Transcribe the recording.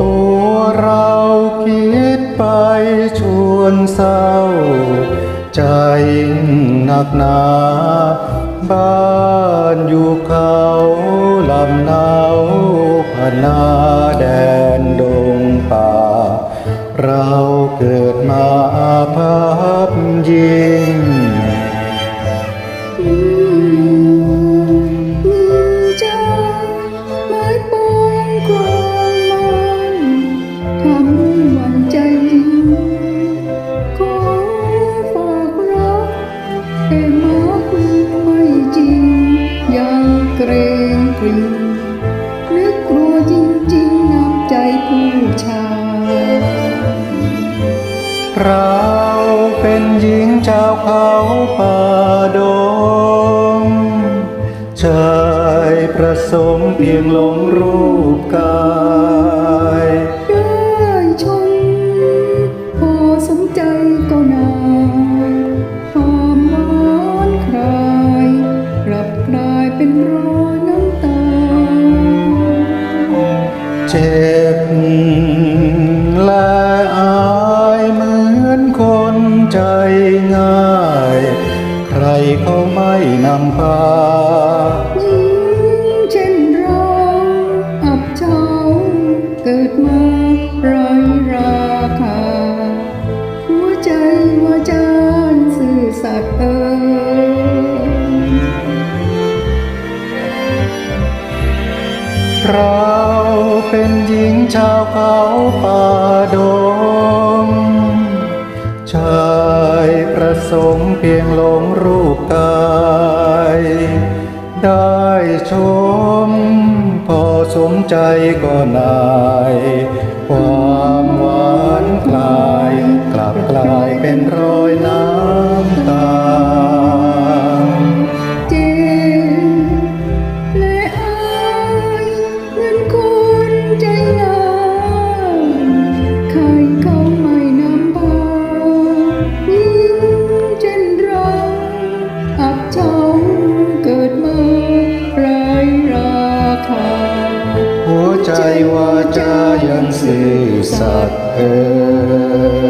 ตัวเราคิดไปชวนเศร้า ใจหนักหนาบ้านอยู่เขาลำนาวพนาแดนดงป่า เราเกิดมาอาภัพยิง แต่มาคุณไม่จริง ยังเกรงกรีนึกกลัวจริงๆน้ำใจผู้ชายเราเป็นหญิงชาวเขาป่าดงชายประสงค์เพียงหลงรูปกาย เจ็บและอายเหมือนคนใจง่าย ใครเขาไม่นำพาหญิงเช่นเราอับเฉาเกิดมาไร้ราคา หัวใจว่าจานซื่อสัตย์เอ่ย เป็นหญิงชาวเขาป่าดงชายประสงค์เพียงหลงรูปกาย ได้ชม พอสมใจก็นายควาหัวใจว่าจะยังสื่อสัตย์เอ่ย